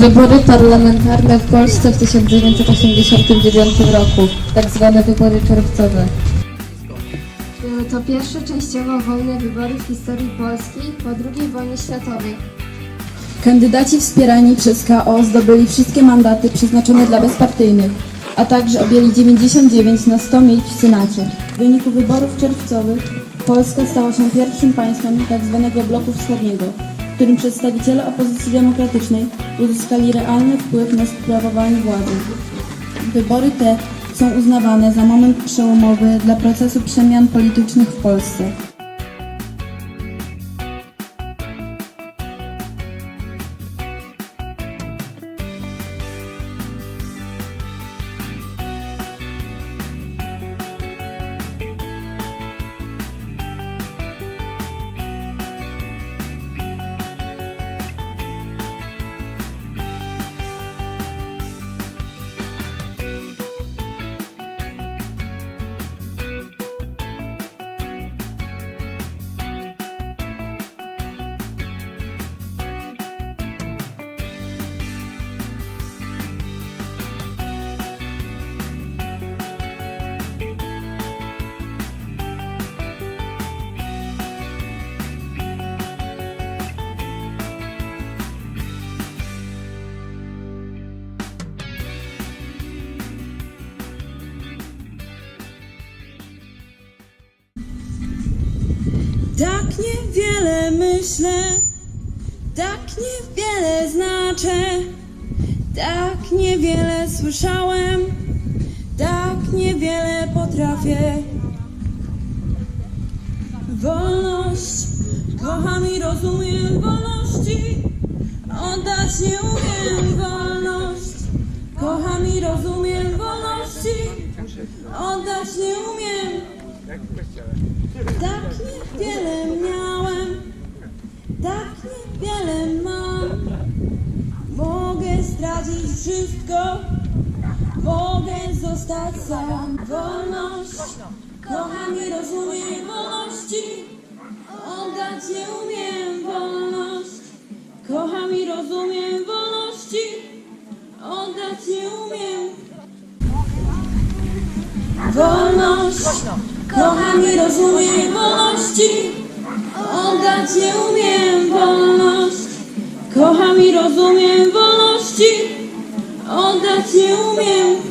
Wybory parlamentarne w Polsce w 1989 roku, tak zwane wybory czerwcowe. Były to pierwsze częściowo wolne wybory w historii Polski po II wojnie światowej. Kandydaci wspierani przez KO zdobyli wszystkie mandaty przeznaczone dla bezpartyjnych, a także objęli 99 na 100 miejsc w Senacie. W wyniku wyborów czerwcowych Polska stała się pierwszym państwem tzw. bloku wschodniego, którym przedstawiciele opozycji demokratycznej uzyskali realny wpływ na sprawowanie władzy. Wybory te są uznawane za moment przełomowy dla procesu przemian politycznych w Polsce. Tak niewiele myślę, tak niewiele znaczę, tak niewiele słyszałem, tak niewiele potrafię. Wolność, kocham i rozumiem wolności, oddać nie umiem wolność. Kocham i rozumiem wolności, oddać nie umiem. Tak niewiele miałem, tak niewiele mam. Mogę stracić wszystko, mogę zostać sam. Wolność, kocham i rozumiem wolności, oddać nie umiem wolność. Kocham i rozumiem wolności, oddać nie umiem. Wolność, kocham i rozumiem wolności, oddać nie umiem wolność. Kocham i rozumiem wolności, oddać nie umiem.